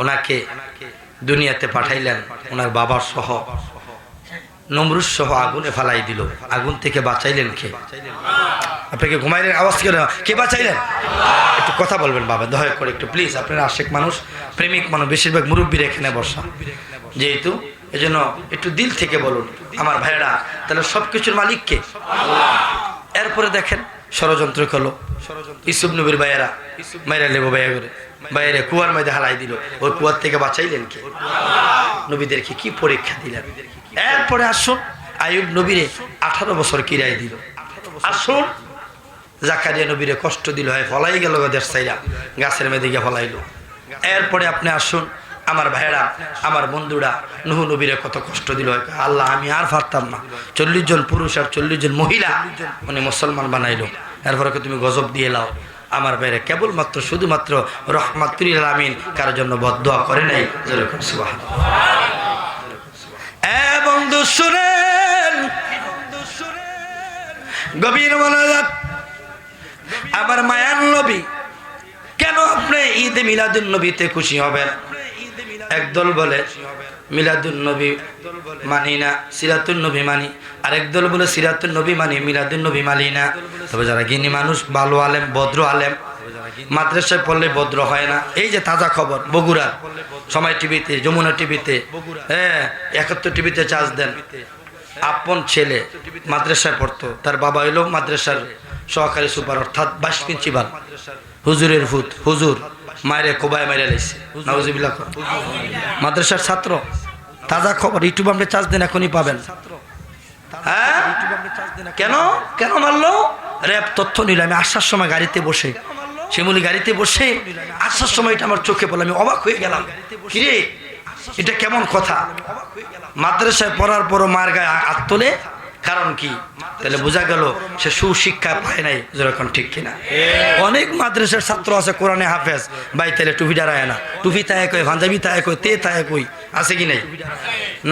ওনাকে দুনিয়াতে পাঠাইলেন, ওনার বাবার সহ। নমরুজ সহ আগুনে ফালাই দিল। আগুন থেকে বাঁচাইলেন কে? আপনাকে ঘুমাইলেন? আওয়াজ করে কে বাঁচাইলেন? একটু কথা বলবেন বাবা, দয়া করে একটু প্লিজ আপনারা আশেক মানুষ, প্রেমিক মানুষ, বেশিরভাগ মুরব্বীর এখানে বসা। যেহেতু, এজন্য একটু দিল থেকে বলুন, আমার ভাইয়েরা, তাহলে সব কিছুর মালিক কে? এরপরে দেখেন, ষড়যন্ত্র করল। ইসুব নবীর ভাইয়েরা, মাইরা লেবো ভাইয়া করে। বাইরে কুয়ার মধ্যে হালাই দিল। ওই কুয়ার থেকে বাঁচাইলেন কে? নবীদেরকে কি পরীক্ষা দিলেন? এরপরে আসুন আয়ুব নবীরে আঠারো বছর কিরাই দিল। আসুন, জাকারিয়া নবীরে কষ্ট দিল, হয়, ফলাই গেল দেশ সাইরা গাছের মেয়েদিকে গিয়ে ফলাইলো। এরপরে আপনি আসুন, আমার ভাইয়েরা, আমার বন্ধুরা, নুহু নবীরে কত কষ্ট দিল, হয় আল্লাহ, আমি আর পারতাম না। চল্লিশ জন পুরুষ আর চল্লিশ জন মহিলা মানে মুসলমান বানাইলো। এরপরে তুমি গজব দিয়ে লাও। আমার বাইরে কেবলমাত্র, শুধুমাত্র রহমাতুল আমিন কারোর জন্য বদোয়া করে নাই। বন্ধু শুনেন, গভীর মায়ান নবী, কেন আপনি ঈদ মিলাদুন নবীতে খুশি হবেন? একদল বলে মিলাদুন নবী মানি না, সিরাতুন নবী মানি। আরেক দল বলে সিরাতুন নবী মানি, মিলাদুন নবী মানি না। তবে যারা গিনি মানুষ ভালো আলেম ভদ্র আলেম, মাদ্রাসায় পড়লে ভদ্র হয় না। এই যে তাজা খবর, বগুড়া, সময় টিভিতে, যমুনা টিভিতে হ্যাঁ একাত্তর টিভিতে চার্জ দেন। আপন ছেলে মাদ্রাসায় পড়তো, তার বাবা এলো মাদ্রাসার সহকারী সুপার, অর্থাৎ বাইশ প্রিন্সিপাল হুজুরের ভূত, হুজুর। মায়েরে কোবায় মাইরে লাইছে। নাউজুবিল্লাহ কর। মাদ্রাসার ছাত্র, তাজা খবর, ইউটিউব আপনি চার্জ দেন, এখনই পাবেন। হ্যাঁ? কেন? কেন মারলো? র্যাব তথ্য নিল, আমি আসার সময় গাড়িতে বসে। শিমুলি গাড়িতে বসে আসার সময় এটা আমার চোখে পড়ল, আমি অবাক হয়ে গেলাম। কিরে? এটা কেমন কথা? মাদ্রাসায় পড়ার পরও মার গায়ে হাত তোলে কারণ কি? তাহলে বোঝা গেল সে সুশিক্ষা পায় নাই, যেরকম ঠিক কিনা। অনেক মাদ্রাসার ছাত্র আছে কোরআনে হাফেজ। ভাই, তাহলে টুপি ডারায় না। টুপি তাই কই ভাঞ্জাবি তাই কই, তে তাই কই, আছে কি নাই?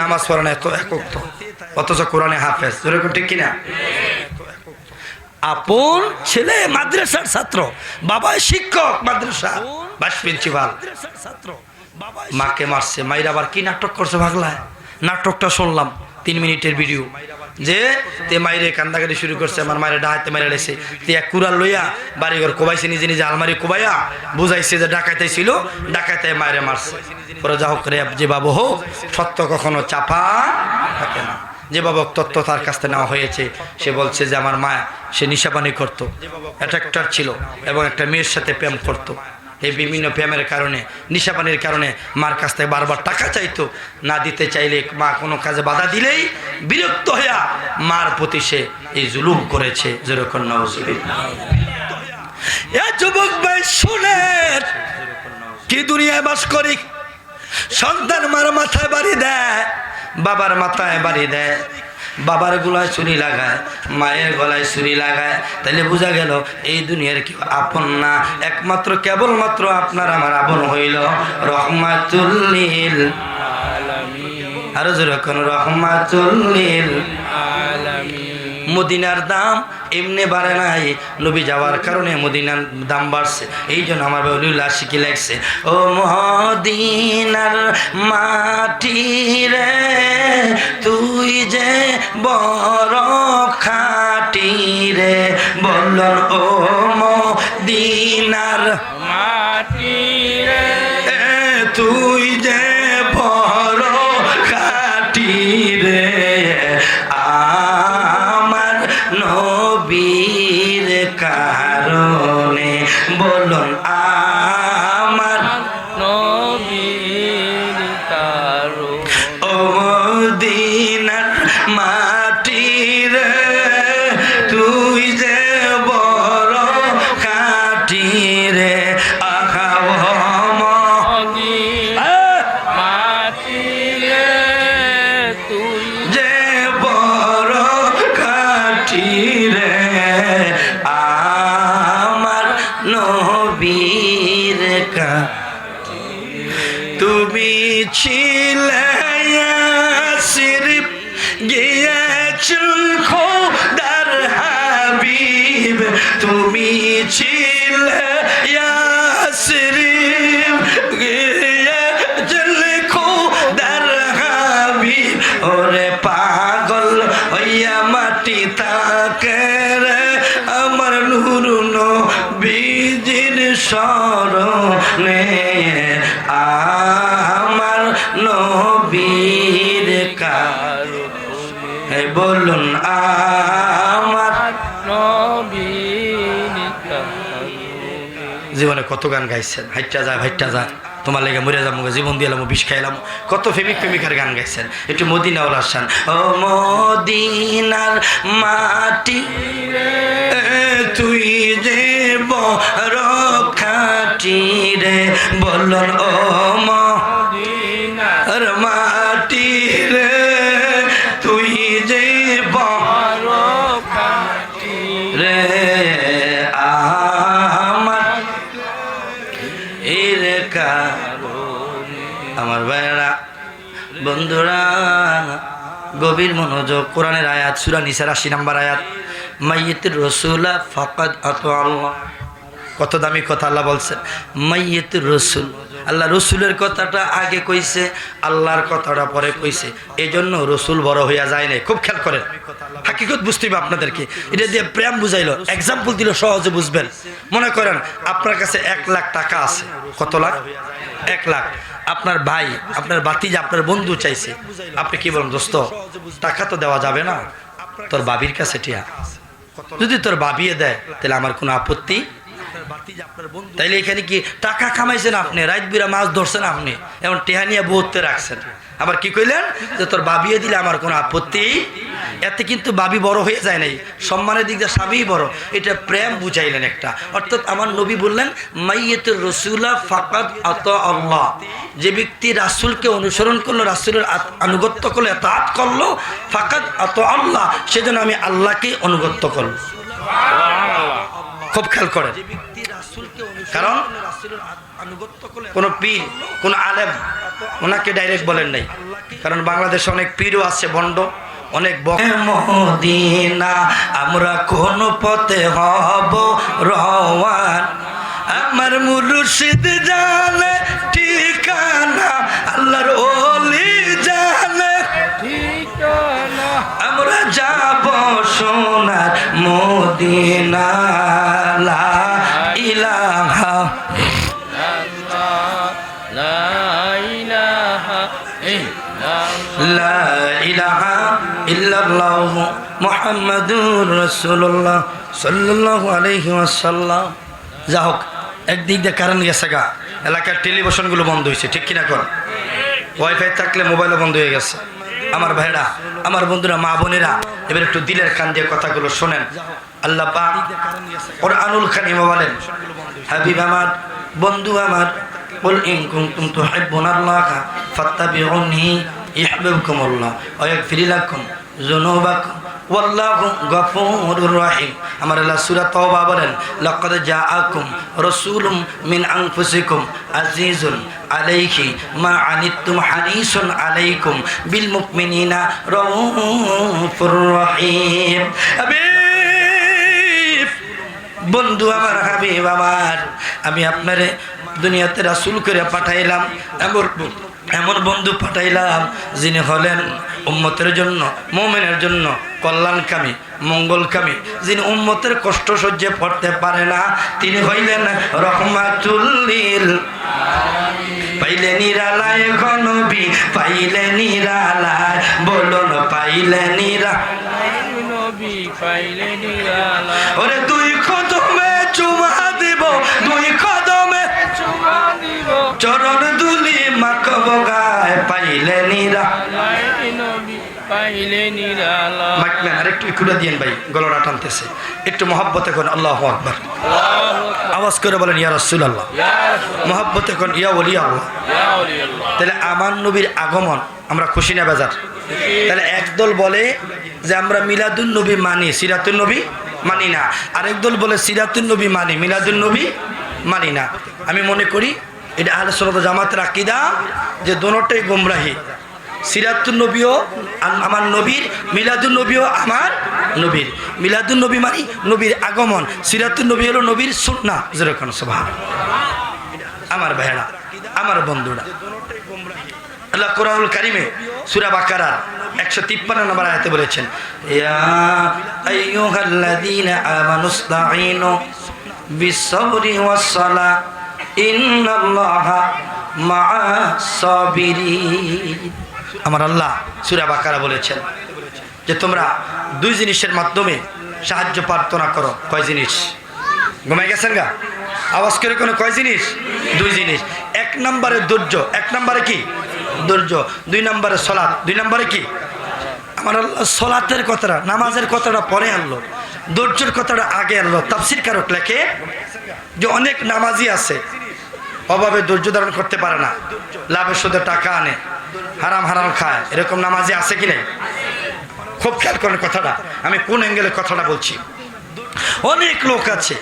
নামাজ পড়া না, এত একক তো অথচ কোরআনে হাফেজ, যেরকম ঠিক কিনা? আপন ছেলে মাদ্রাসার ছাত্র বাবা শিক্ষক মাদ্রাসা ভাইস প্রিন্সিপাল। ছাত্র মাকে মারছে, মাইরা আবার কি নাটক করছে ভাগলায়? নাটকটা শুনলাম, তিন মিনিটের ভিডিও। যে, তে মাইরে কান্দাকাটি শুরু করছে, আমার মায়ের ডাহাতে মাইরে লেছে। তে এক কুড়াল লইয়া বাড়িঘর কোবাইছে, নিজে নিজে আলমারি কোবাইয়া বুঝাইছে যে ডাকাইতে ছিল, ডাকাইতে মায়েরে মারছে। পরে যা হোক রে, যে বাবু হোক, সত্য কখনো চাপা থাকে না। যে বাবক তত্ত্ব তার কাছ থেকে নেওয়া হয়েছে, সে বলছে যে আমার মা, সে নিশাপানি করতো। অ্যাট্রাক্টর ছিল, এবং একটা মেয়ের সাথে প্রেম করতো। এই বিভিন্ন প্রেমের কারণে, নিশাপানির কারণে মার কাছ থেকে বারবার টাকা চাইতো, না দিতে চাইলে মা কোনো কাজে বাধা দিলেই বিরক্ত হইয়া মার প্রতি সে এই জুলুম করেছে যেরকম এ যুবক ভাই, শুনেন, কি দুনিয়ায় বাস করি? সন্তান মার মাথায় বাড়ি দেয়, বাবার মাথায় বাড়ি দেয়। বাবার গলায় ছুরি লাগায়, মায়ের গলায় ছুরি লাগায় তাহলে বোঝা গেল এই দুনিয়ার কি আপন না। একমাত্র, কেবলমাত্র আপনার আমার আপন হইল রহমাতুল্লিল। আরও যেরকম রহমাতুল্লিল। মদিনার দাম এমনি বাড়ে নাই। নবী যাওয়ার কারণে মদিনার দাম বাড়ছে। এই জন্য আমার বাবুল্লাহ শিখি লাগছে ও মদিনার মাটি রে, তুই যে বড় খাটি রে বলল ও মদিনার এ তুই যে নবীর কারও এই বলুন আমার নবীর জীবনে কত গান গাইছেন? হাইটা যায় হাইটা যায় তোমার লেগে মরে যাব জীবন দিয়ে এলাম বিষ খাইলাম। কত প্রেমিক প্রেমিকার গান গাইছেন? একটু মদিনা ওলা আসান। ও মদিনার মাটি রে তুই যে বড় খাটি রে বলন ও মদিনার আমার ভাইয়েরা, বন্ধুরা, গভীর মনোযোগ, কোরআনের আয়াত, সুরা নিসার আশি নাম্বার আয়াত। মাইয়েতের রসুলা ফকাত আত আল্লাহ কত দামি কথা আল্লাহ বলছেন, মাইয়েতের রসুল। আল্লাহ রসুলের কথাটা আগে কইছে, আল্লাহর কথাটা পরে কইছে। এই জন্য রসুল বড় হইয়া যায় নাই। খুব খেয়াল করেন। হাকিকত বুঝতে হবে আপনাদেরকে। এটা দিয়ে প্রেম বুঝাইলো। এক্সাম্পল দিল, সহজে বুঝবেন। মনে করেন, আপনার কাছে এক লাখ টাকা আছে। কত লাখ? এক লাখ। আপনার ভাই, আপনার বাতিজা আপনার বন্ধু চাইছে। আপনি কি বলেন, দোস্ত, টাকা তো দেওয়া যাবে না। তোর বাবির কাছে টিয়া। যদি তোর বাবিয়ে দেয়, তাহলে আমার কোনো আপত্তি তাইলে এখানে কি টাকা কামাইছেন আপনি? রাত বিরা মাছ ধরছেন আপনি? এমন টেহা নিয়ে বহুতে রাখছেন। আবার কি কইলেন? যে তোর বাবিয়ে দিলে আমার কোনো আপত্তি? এতে কিন্তু বাবি বড় হয়ে যায় নাই। সম্মানের দিক দিয়ে স্বামী বড়। এটা প্রেম বুঝাইলেন একটা। অর্থাৎ আমার নবী বললেন মাইয়েতুর রসুল্লাহ ফাকাদ আত আল্লাহ। যে ব্যক্তি রাসুলকে অনুসরণ করল রাসুলের আনুগত্য করল এত আত করল ফাকাদ আত আল্লাহ। সেজন্য আমি আল্লাহকে অনুগত্য করল খুব খেয়াল করেন। কারণ কোন পীর, কোন আলেম ওনাকে ডাইরেক্ট বলেন নাই। কারণ বাংলাদেশে অনেক পীরও আছে বন্ড অনেক মদিনা, আমরা কোন পথে হব রওয়ান? আমার মুর্শিদ জানে ঠিকানা, আল্লাহর ওলি জানে ঠিকানা। আমরা যাব সোনার মদিনা ইল্লাল্লাহ মুহাম্মাদুর রাসূলুল্লাহ সাল্লাল্লাহু আলাইহি ওয়াসাল্লাম। যা হোক, একদিক দিয়ে কারেন্ট গেছে গা। এলাকার টেলিভিশনগুলো বন্ধ হয়েছে, ঠিক কিনা কর? ওয়াইফাই থাকলে মোবাইলও বন্ধ হয়ে গেছে। আমার ভাইরা, আমার বন্ধুরা, মা বোনেরা, এবার একটু দিলের কান দিয়ে কথাগুলো শোনেন। আল্লাহ পাক ওর আনুল খানিমা বলেন, হাবিব আমার, বন্ধু আমার বল ইন কুনতুম তুহিব্বুনাল্লাহ, ফাত্তাবিউনি ইহবিবকুমুল্লাহ ওয়া ইয়াগফির লাকুম। যুনুবাকুম ওয়াল্লাহু গফুরুর রহিম। আমার আল্লাহ সূরা তওবা বলেন, লাকাদ জাআকুম রাসূলুম মিন আনফুসিকুম আজিজুন আলাইহি মা আনিতুম হারিসুন আলাইকুম বিল মুমিনিনা রাউফুর রহিম। হাবিব, বন্ধু আমার, হাবিব আমার, আমি আপনারে দুনিয়াতে রাসুল করে পাঠাইলাম, এমন এমন বন্ধু পাঠাইলাম যিনি হলেন উম্মতের জন্য, মোমেনের জন্য কল্যাণকামী, মঙ্গলকামী। যিনি উম্মতের কষ্ট সহ্য পড়তে পারে না, তিনি হইলেন রহমাতুল্লিল। পাইলে নিরালায় গণবি পাইলে নিরালায় বলুন, পাইলে নিরা। ওরে দুই কদমে চুমা দিব, দুই কদমে চরণ দুলি মাখব গায়, পাইলে নিরা। মাইকম্যান আর একটু খুলে দিয়েন ভাই গলাটা টানতেছে। একটু মহব্বতে কোন আল্লাহ আকবার। আওয়াজ করে বলেন ইয়া রসুল আল্লাহ মহব্বতে কোন ইয়া বলি আল্লাহ তাহলে আমার নবীর আগমন আমরা খুশি না বেজার? তাহলে একদল বলে যে আমরা মিলাদুল নবী মানি সিরাতুল নবী মানি না। আরেক দল বলে সিরাতুল নবী মানি মিলাদুল নবী মানি না। আমি মনে করি এটা আহলে সরত জামাতের আকিদা যে দোনোটাই গোমরাহি। সিরাতুল নবীও আম- আমার নবীর মিলাদুল নবীও আমার নবীর। মিলাদুল নবী মানি নবীর আগমন। সিরাতুল নবী হলো নবীর সুন্না যেরকম সভা আমার ভাইয়েরা, আমার বন্ধুরা। আল্লাহ কোরআনুল কারিমে সুরা বাকারার একশো তিপ্পান্ন নম্বর আয়াতে বলেছেন ইন্নাল্লাহা মা'আস সাবিরিন আমার আল্লাহ সূরা বাকারা বলেছেন যে তোমরা দুই জিনিসের মাধ্যমে সাহায্য প্রার্থনা করো। কয় জিনিস? ঘুমাই গেছেন গা? আওয়াজ করে কোনো কয় জিনিস? দুই জিনিস। এক নম্বরে ধৈর্য। এক নম্বরে কি? ধৈর্য। দুই নম্বরে সলাৎ। দুই নম্বরে কি? আমার আল্লাহ সলাতের কথাটা, নামাজের কথাটা পরে আনলো। ধৈর্যের কথাটা আগে আনলো। তাফসির কারক লেখে যে অনেক নামাজি আছে, অভাবে ধৈর্য ধারণ করতে পারে না। লাভের সুদে টাকা আনে। হারাম হারাম খায়। এরকম নামাজি আছে কি নেই? খুব খেয়াল করেন কথাটা। আমি কোন অ্যাঙ্গেলে কথাটা বলছি? অনেক লোক আছে,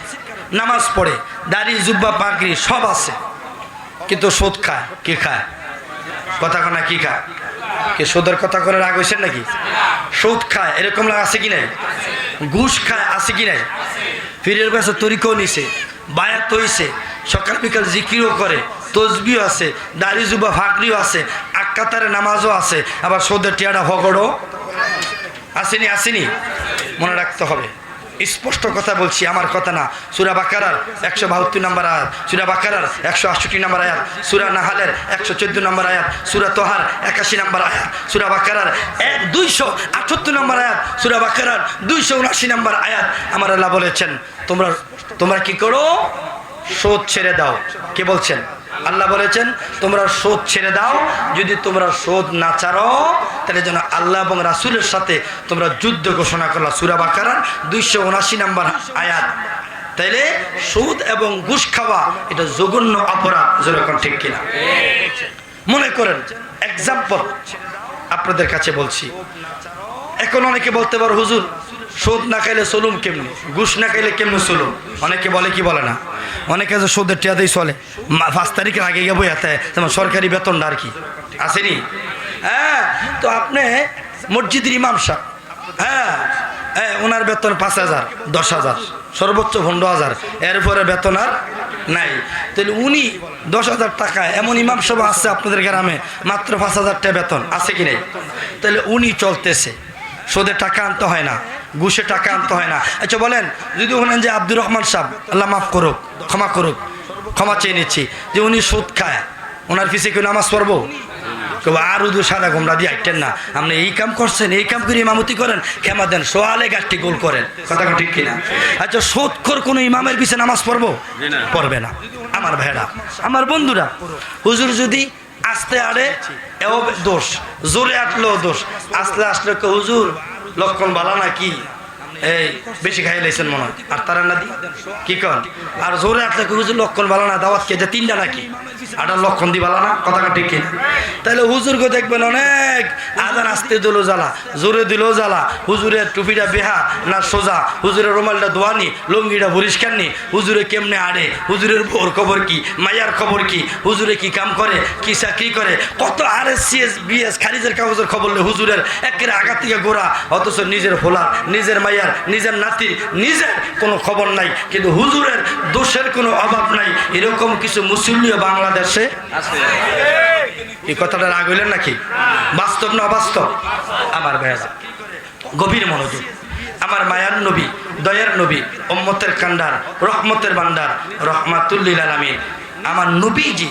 নামাজ পড়ে, দাড়ি, জুব্বা, পাগড়ি, সব আছে। কিন্তু সুদ খায়। কি খায়? কথা কনা কি খায়? কি সুদের কথা করে রাগ হয়েছেন নাকি? সুদ খায়। এরকম আছে কি নাই? ঘুষ খায়। আছে কি নাই? ফিরের কাছে তরিকও নিছে, বায়াত হইছে, সকাল বিকাল জিকিরও করে তসবিও আছে, দাড়ি জুবা ফাঁকরিও আছে। আক্কাতারে নামাজও আছে, আবার সৌদের টিয়াটা ভগড়ও আসেনি আসেনি। মনে রাখতে হবে। স্পষ্ট কথা বলছি, আমার কথা না। সুরা বাকারার একশো বাহাত্তর নম্বর আয়াত, সুরা বাকারার একশো আটষট্টি নম্বর আয়াত, সুরা নাহালের একশো চোদ্দ নম্বর আয়াত, সুরা তোহার একাশি নম্বর আয়াত, সুরা বাকারার এক দুইশো আটাত্তর নম্বর আয়াত, সুরা বাকারার দুইশো উনআশি নম্বর আয়াত। আমার আল্লাহ বলেছেন, তোমরা তোমরা কি করো? শোধ ছেড়ে দাও। কে বলছেন? আল্লাহ বলেছেন, তোমরা শোধ ছেড়ে দাও। যদি তোমরা শোধ না ছাড়ো, তাহলে যেন আল্লাহ এবং রাসুলের সাথে তোমরা যুদ্ধ ঘোষণা করলা। সুরা বাকারার দুইশো উনাশি নম্বর আয়াত। তাইলে সুদ এবং ঘুষ খাওয়া, এটা জঘন্য অপরাধ যেরকম ঠিক কিনা? মনে করেন এক্সাম্পল আপনাদের কাছে বলছি। এখন অনেকে বলতে পারো, হুজুর সুদ না খাইলে চলুম কেমনি? ঘুষ না খাইলে কেমনি চলুম? অনেকে বলে কি বলে না? অনেকে যে সুদের টিয়াতেই চলে। পাঁচ তারিখের আগে গিয়ে বই হাতে, যেমন সরকারি বেতনটা আর কি। আসেনি? হ্যাঁ তো আপনি মসজিদের ইমাম হ্যাঁ হ্যাঁ ওনার বেতন পাঁচ হাজার, দশ হাজার, সর্বোচ্চ পনেরো হাজার। এরপরে বেতন আর নাই। তাহলে উনি দশ হাজার টাকা, এমন ইমাম সভা আছে আপনাদের গ্রামে, মাত্র পাঁচ হাজার টাকা বেতন, আছে কি নেই? তাহলে উনি চলতেছে। সুদে টাকা আনতে হয় না। ঘুষে টাকা আনতে হয় না। আচ্ছা বলেন, যদি বলেন যে আব্দুর রহমান সাহেব, আল্লাহ মাফ করুক, ক্ষমা করুক, ক্ষমা চেয়ে নিচ্ছি, যে উনি সুদ খায়, ওনার পিছিয়ে কেউ নামাজ পড়ব? কেউ আর উদু সাদা গোমরা দিয়ে আইটেন না। আপনি এই কাম করছেন, এই কাম করে ইমামতি করেন, ক্ষমা দেন, সোয়ালে গাছটি গোল করেন। কথা ঠিক কিনা? আচ্ছা সোদখোর কোনো ইমামের পিছিয়ে নামাজ পড়ব? পড়বে না। আমার ভাইরা, আমার বন্ধুরা, হুজুর যদি আস্তে আরে এও দোষ, জোরে আটলেও দোষ আসলে কেউ হুজুর লক্ষণ বালা না কি এই, বেশি খাই লাইছেন মনে হয়। আর তারা না দি? কি কন? আর জোরে আটলে হুজুর লক্ষণ বালা না, দাওয়াত যে তিনটা নাকি? আটার লক্ষণ দি বালা না? কথা ঠিক কি তাহলে হুজুরকে দেখবেন অনেক আদান আসতে দিল জ্বালা, জোরে দিল জ্বালা। হুজুরের টুপিটা বেহা না সোজা? হুজুরের রুমালটা দোয়ানি লুঙ্গিটা পরিষ্কার নি? হুজুরে কেমনে আড়ে? হুজুরের বোর খবর কি? মায়ার খবর কি? হুজুরে কি কাম করে? কি চাকরি করে? কত আর এস সি সিএস বিএস, খারিজের কাগজের খবর হুজুরের একের আঘাত থেকে গোড়া, অথচ নিজের হোলার নিজের মাইয়ার নিজের নাতির নিজের কোনো খবর নাই, কিন্তু হুজুরের দোষের কোনো অভাব নাই। এরকম কিছু মুসল্লিও বাংলাদেশে এই কথাটা রাগ হইলেন নাকি? বাস্তব না অবাস্তব? আমার ভাইয়া, গভীর মনোযোগ। আমার মায়ার নবী, দয়ার নবী ওম্মতের কান্ডার, রহমতের বান্ডার রহমাতুল্লিল আলমী আমার নবীজি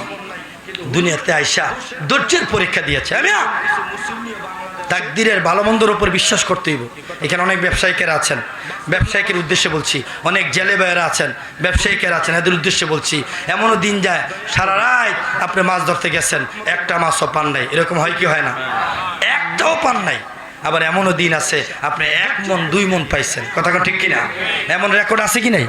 দুনিয়াতে আইসা ধৈর্যের পরীক্ষা দিয়েছে। আমি? তাকদিরের ভালো মন্দর উপর বিশ্বাস করতে হইব। এখানে অনেক ব্যবসায়িকেরা আছেন। ব্যবসায়িকের উদ্দেশ্যে বলছি, অনেক জেলে ভাইয়েরা আছেন, ব্যবসায়িকেরা আছেন, এদের উদ্দেশ্যে বলছি, এমনও দিন যায়, সারা রাত আপনি মাছ ধরতে গেছেন, একটা মাছও পান নাই। এরকম হয় কি হয় না? একটাও পান নাই। আবার এমনও দিন আছে, আপনি এক মন, দুই মন পাইছেন। কথা ঠিক কিনা? এমন রেকর্ড আছে কি নাই?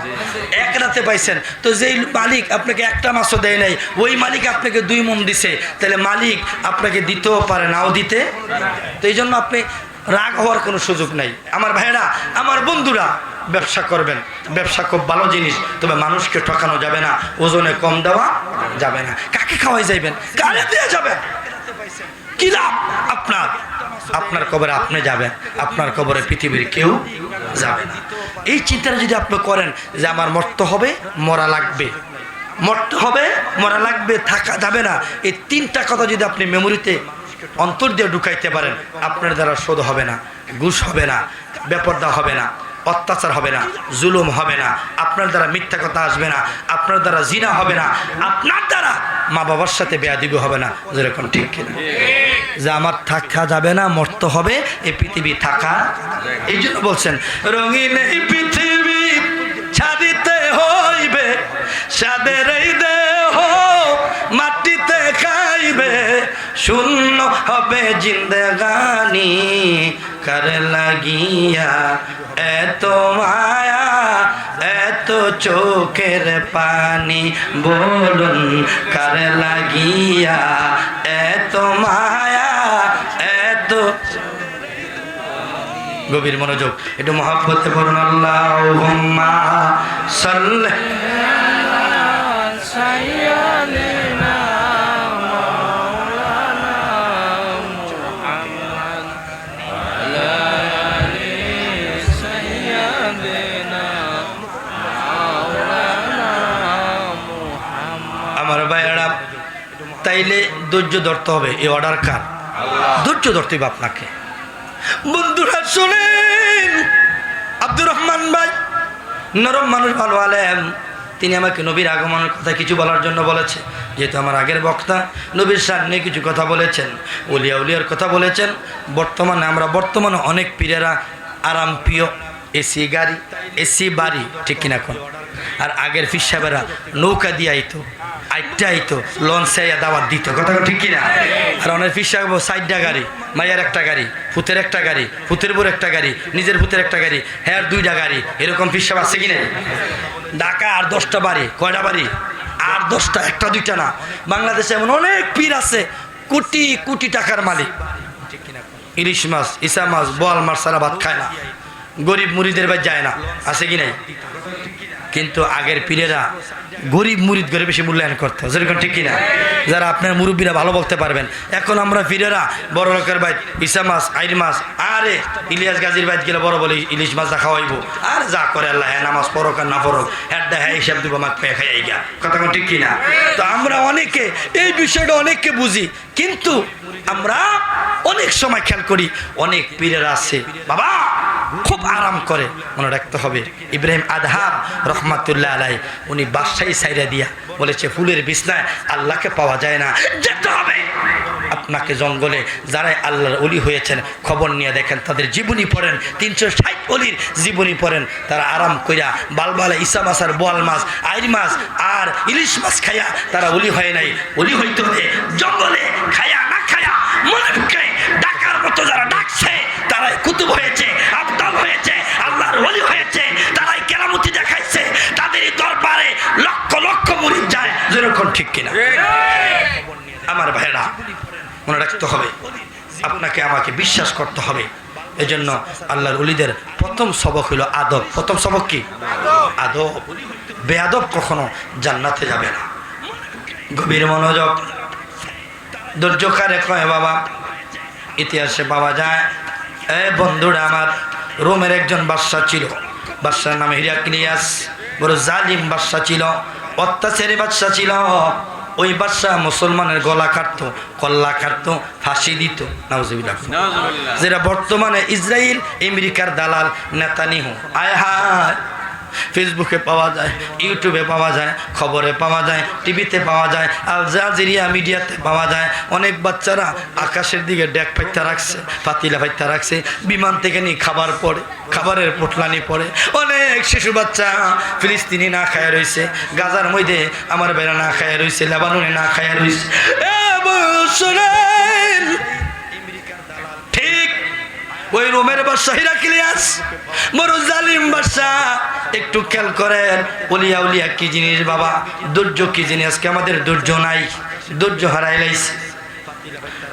এক রাতে পাইছেন। তো যেই মালিক আপনাকে একটা মাছও দেয় নাই, ওই মালিক আপনাকে দুই মন দিছে। তাহলে মালিক আপনাকে দিতেও পারে, নাও দিতে। তো এই জন্য আপনি রাগ হওয়ার কোনো সুযোগ নাই। আমার ভাইরা আমার বন্ধুরা, ব্যবসা করবেন। ব্যবসা খুব ভালো জিনিস, তবে মানুষকে ঠকানো যাবে না, ওজনে কম দেওয়া যাবে না। কাকে খাওয়াই যাইবেন? কারে দিয়ে যাবেন? কি লাভ আপনার? আপনার কবরে আপনি যাবেন, আপনার কবরে পৃথিবীর কেউ যাবে না। এই চিন্তাটা যদি আপনি করেন যে আমার মরতে হবে, মরা লাগবে। মরতে হবে, মরা লাগবে, থাকা যাবে না। এই তিনটা কথা যদি আপনি মেমোরিতে অন্তর দিয়ে ঢুকাইতে পারেন, আপনার দ্বারা শোধ হবে না, ঘুষ হবে না, বেপর্দা হবে না, অত্যাচার হবে না, জুলুম হবে না, আপনার দ্বারা মিথ্যা কথা আসবে না, আপনার দ্বারা জিনা হবে না, আপনার দ্বারা মা বাবার সাথে বেয়াদিবি হবে না, যেরকম ঠিক কিনা। যে আমার থাকা যাবে না, মরতে হবে, এই পৃথিবী থাকা। এই জন্য বলছেন, রঙিন এই পৃথিবী ছাড়িতে হইবে সাদের এই দেহ মাটিতে খাইবে, শূন্য হবে জিন্দেগানি। কারে লাগিয়া এত মায়া, এত চোখের পানি? বলুন, কারে লাগিয়া এত মায়া এত গভীর মনোযোগ, একটু মহাব্বতে পড়ুন আল্লাহ সাল্লাহ আমার বাইরা তাইলে ধৈর্য ধরতে হবে, এই অর্ডার কার? ধৈর্য ধরতে হবে আপনাকে। বন্ধুরা, শোনেন, আব্দুর রহমান ভাই, নরম মানুষ, ভালো আলেম। তিনি আমাকে নবীর আগমনের কথা কিছু বলার জন্য বলেছে। যেহেতু আমার আগের বক্তা, নবীর সামনে কিছু কথা বলেছেন উলিয়া উলিয়ার কথা বলেছেন। বর্তমানে আমরা বর্তমানে অনেক পীরেরা আরাম প্রিয় এসি গাড়ি, এসি বাড়ি, ঠিক কিনা কোন? আর আগের ফির সাহেবেরা নৌকা দিয়ে আইতো আইটা আইতো, লঞ্চে আইয়া দিত। কথা ঠিক কিনা? আর অনেক ফির সাহেব সাইডটা গাড়ি, মাইয়ার একটা গাড়ি ফুতের একটা গাড়ি ফুতের বোর একটা গাড়ি, নিজের ফুতের একটা গাড়ি হ্যাঁ দুইটা গাড়ি। এরকম ফির সাহেব আছে কিনা? ঢাকা আর দশটা বাড়ি, কয়টা বাড়ি? আর দশটা, একটা, দুইটা না। বাংলাদেশে এমন অনেক পীর আছে, কোটি কোটি টাকার মালিক। ইলিশ মাছ, ইসা মাছ, বোয়াল মাছ, সারা ভাত খায় না। গরিব মুড়িদের বাদ যায় না। আছে কি নাই? কিন্তু আগের পীরেরা গরিব মুরিদ করে বেশি মূল্যায়ন করতো। যেরকম ঠিক কিনা যারা আপনার মুরব্বীরা ভালো বলতে পারবেন। এখন আমরা পীরেরা বড় লোকের বাইত ইসা মাছ, আইর মাছ, আরে ইলিয়াস গাজীর বাইত গেলে বড় বলে ইলিশ মাছ দা খাওয়াইবো। আর যা করে আল্লাহ হ্যাঁ নামাজ পড়ক আর না পড়ক হ্যাঁ হ্যাঁ হিসাব দিব মাক পেয়ে খাই গা কথা ঠিক কিনা তো আমরা অনেকে, এই বিষয়টা অনেককে বুঝি, কিন্তু আমরা অনেক সময় খেয়াল করি, অনেক পীরেরা আছে। বাবা খুব আরাম করে মনে রাখতে হবে। ইব্রাহিম আদহাব রহমাতুল্লাহ আলাই উনি বাদশাহী সাইরা দিয়া বলেছে, ফুলের বিছনায় আল্লাহকে পাওয়া যায় না, যেতে হবে। আপনাকে জঙ্গলে যারাই আল্লাহর অলি হয়েছেন, খবর নিয়ে দেখেন, তাদের জীবনী পড়েন, তিনশো ষাট অলির জীবনী পড়েন, তারা আরাম কইরা বালবালা ইসা মাছ আর বোয়াল মাছ আইর মাছ আর ইলিশ মাছ খাইয়া তারা অলি হয় নাই। অলি হইতে হলে জঙ্গলে খায়া না খায়া মনে ডাকার মতো তারাই কুতুব হয়েছে আবদাল হয়েছে, আল্লাহর ওলি হয়েছে, তারাই কেরামতি দেখাইছে, তাদেরই দরবারে লক্ষ লক্ষ মুরিদ যায়, যেরকম ঠিক কিনা। আমার ভাইরা মনে রাখতে হবে, আপনাকে আমাকে বিশ্বাস করতে হবে, এজন্য আল্লাহর উলিদের প্রথম সবক হইল আদব। প্রথম সবক কি? আদব। বেআদব কখনো জান্নাতে যাবে না। গভীর মনোযোগ। কারে কয় বাবা? ইতিহাসে পাওয়া যায় এ বন্ধুরা আমার রোমের একজন বাদশা ছিল। বাদশার নাম হিরাক্লিয়াস। বড় জালিম বাদশা ছিল অত্যাচারী বাদশা ছিল। ওই বাদশা মুসলমানের গলা কাটতো কল্লা কাটতো ফাঁসি দিত। নাউজুবিল্লাহ। যেটা বর্তমানে ইসরায়েল আমেরিকার দালাল নেতানিহু। আয় হায়। ফেসবুকে পাওয়া যায় ইউটিউবে পাওয়া যায়, খবরে পাওয়া যায় টিভিতে পাওয়া যায়, আল জাজিরিয়া মিডিয়াতে পাওয়া যায়। অনেক বাচ্চারা আকাশের দিকে ডেক ফাইতে রাখছে, পাতিলা ফাইতে রাখছে, বিমান থেকে নিয়ে খাবার পড়ে, খাবারের পোটলানি পড়ে। অনেক শিশু বাচ্চা ফিলিস্তিনি না খায় রয়েছে গাজার মধ্যে আমার বেড়া না খায় রয়েছে লেবাননে না খায় রয়েছে ওই রোমের বাদশাহ হিরাক্লিয়াস বড় জালিম বাদশাহ একটু খেয়াল করেন, উলিয়া উলিয়া কি জিনিস বাবা? ধৈর্য কি জিনিস? আজকে আমাদের ধৈর্য নাই। ধৈর্য হারাই লাইছে।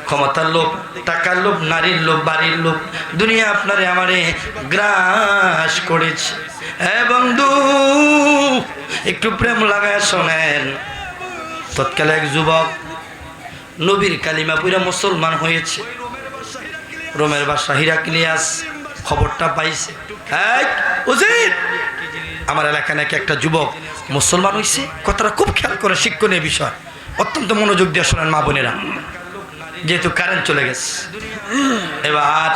ক্ষমতার লোভ, টাকার লোভ, নারীর লোভ, বাড়ির লোভ। দুনিয়া আপনারে আমারে গ্রাস করেছে। হ্যাঁ বন্ধু, একটু প্রেম লাগায় শোনেন। তৎকালে এক যুবক, নবীর কালিমা পুরা মুসলমান হয়েছে। রোমের বাসা হিরাক্লিয়াস খবরটা পাইছে! আমার এলাকায় নাকি একটা যুবক মুসলমান হয়েছে কথাটা খুব খেয়াল করে শিক্ষণীয় বিষয়। অত্যন্ত মনোযোগ দিয়ে শোনেন মা বোনেরা। যেহেতু কারেন্ট চলে গেছে। এবার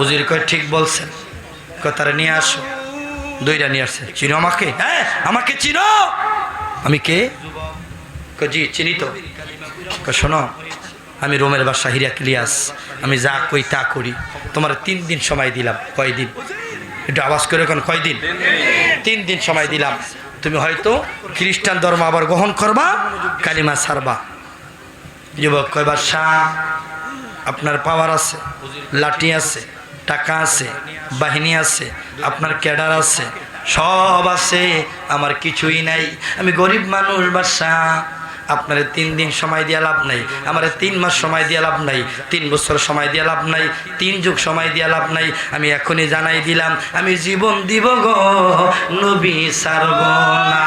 উজির কয়, ঠিক বলছেন। কথাটা নিয়ে আসো। দইটা নিয়ে আসছে। চিনো আমাকে? হ্যাঁ আমাকে চিনো। আমি কে? জি, চিনি তো। শোনো আমি রোমের বাসা হিরা ক্লিয়াস আমি যা কই তা করি। তোমার তিন দিন সময় দিলাম কয়দিন একটু আওয়াজ করে এখন কয়দিন তিন দিন সময় দিলাম। তুমি হয়তো খ্রিস্টান ধর্ম আবার গ্রহণ করবা, কালিমা ছাড়বা। যুবক কয় বাদশাহ আপনার পাওয়ার আছে, লাঠি আছে, টাকা আছে, বাহিনী আছে, আপনার ক্যাডার আছে, সব আছে, আমার কিছুই নাই। আমি গরিব মানুষ বাসা আপনার তিন দিন সময় দিয়ে লাভ নাই, আমার তিন মাস সময় দিয়ে লাভ নাই, তিন বছর সময় দিয়ে লাভ নাই, তিন যুগ সময় দিয়ে লাভ নাই, আমি এখনই জানাই দিলাম, আমি জীবন দিব গো, নবী সারব না।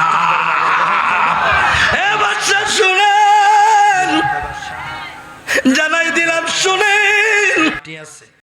জানাই দিলাম, শুনেন।